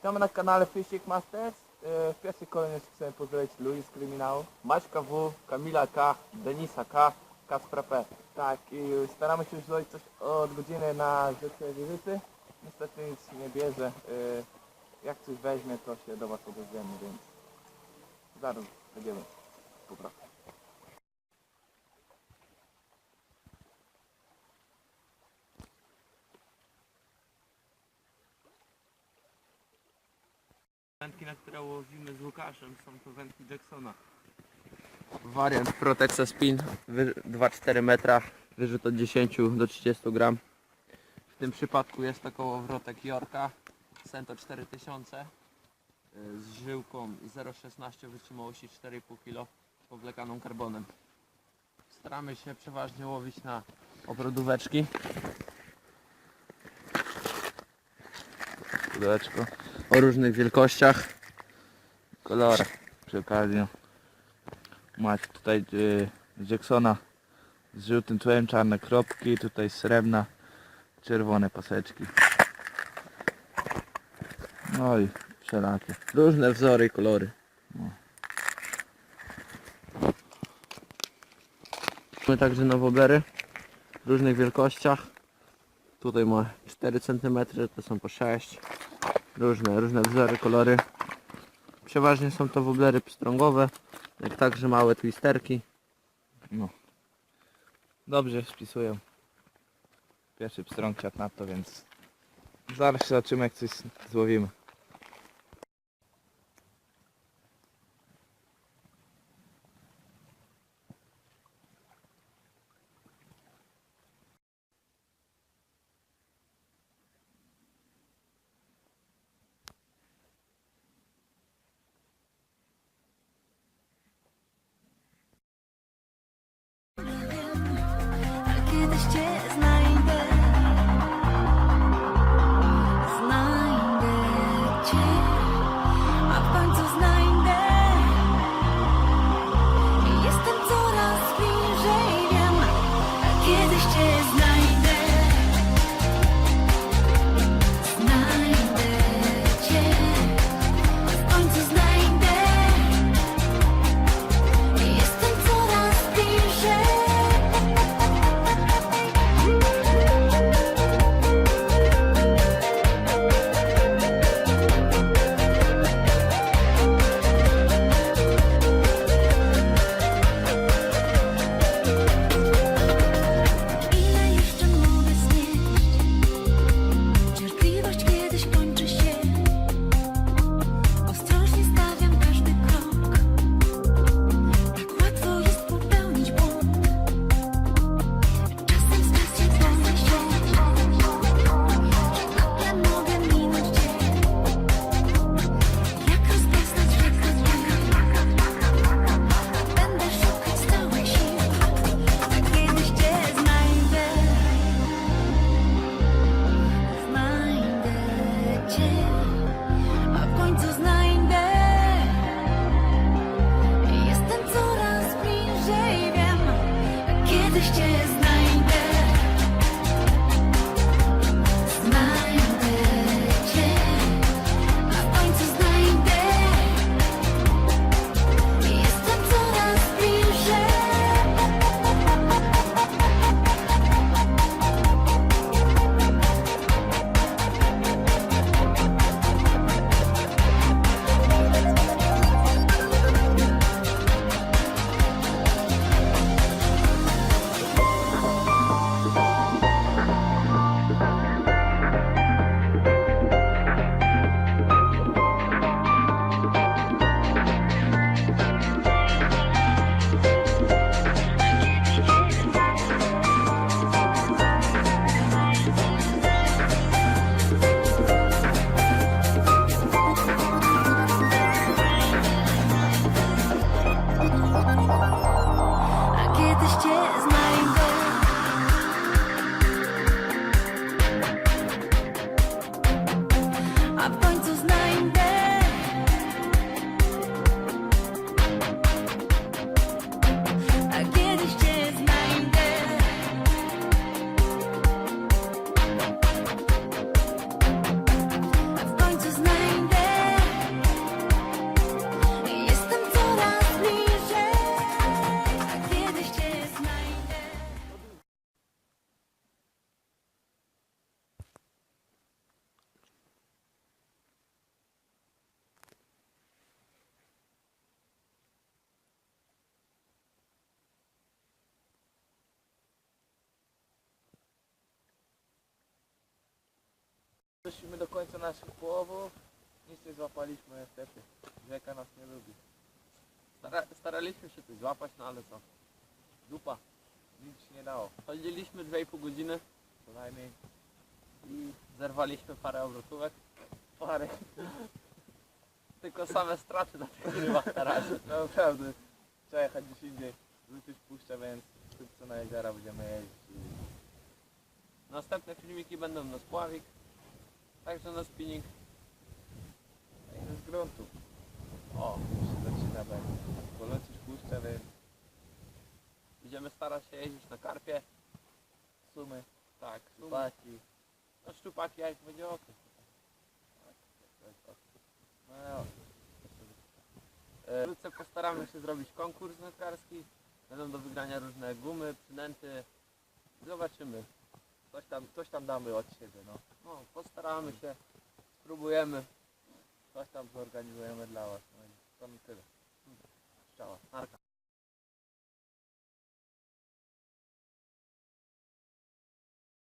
Witamy na kanale Fishing Masters. E, W pierwszej kolejności chcemy pozdrowić Luis Kryminał, Maćka W, Kamila K, Denisa K, Kaspra P. Tak, i staramy się już zrobić coś od godziny na rzeczy wizyty. Niestety nic nie bierze. E, Jak coś weźmie, to się do Was odezwiemy, więc zaraz będziemy współpracować. Wędki, na które łowimy z Łukaszem, są to wędki Jacksona. Wariant Protexa Spin, wy- 2-4 metra, wyrzut od 10 do 30 gram. W tym przypadku jest to kołowrotek Yorka, Sento 4000 y, z żyłką 0,16 wytrzymałości 4,5 kg powlekaną karbonem. Staramy się przeważnie łowić na obrodóweczki. Pudełeczko o różnych wielkościach, kolorach przy okazji. Macie tutaj y, Jacksona z żółtym tłem, czarne kropki, tutaj srebrna, czerwone paseczki. No i wszelakie. Różne wzory i kolory. No. Mamy także nowoblery w różnych wielkościach. Tutaj ma 4 cm, to są po 6 różne, różne wzory, kolory. Przeważnie są to woblery pstrągowe, jak także małe twisterki. No. Dobrze spisują. Pierwszy pstrąg siadł na to, więc zaraz zobaczymy jak coś złowimy. Just doszliśmy do końca naszych połowów. Nic nie złapaliśmy niestety. Rzeka nas nie lubi. Stara, staraliśmy się coś złapać, no ale co? Dupa. Nic się nie dało. Chodziliśmy 2,5 godziny Co najmniej. i zerwaliśmy parę obrotówek. Parę. Tylko same straty na tych rybach na razie. No naprawdę. Trzeba jechać gdzieś indziej. Wrócić puszczę, więc wkrótce na jeziora będziemy jeździć. Następne filmiki będą na spławik, także na spinning. I z gruntu. O, już się zaczyna będzie. Polecisz puszczę, więc Będziemy starać się jeździć na karpie. sumy, Tak, sumy. chłopaki. No szczupaki jak będzie okres. No ja. Wkrótce postaramy się zrobić konkurs wędkarski. Będą do wygrania różne gumy, przynęty. Zobaczymy. Coś tam, coś tam damy od siebie, no. No, postaramy się, spróbujemy. Coś tam zorganizujemy dla was. No i to mi tyle. Ciao. Narka.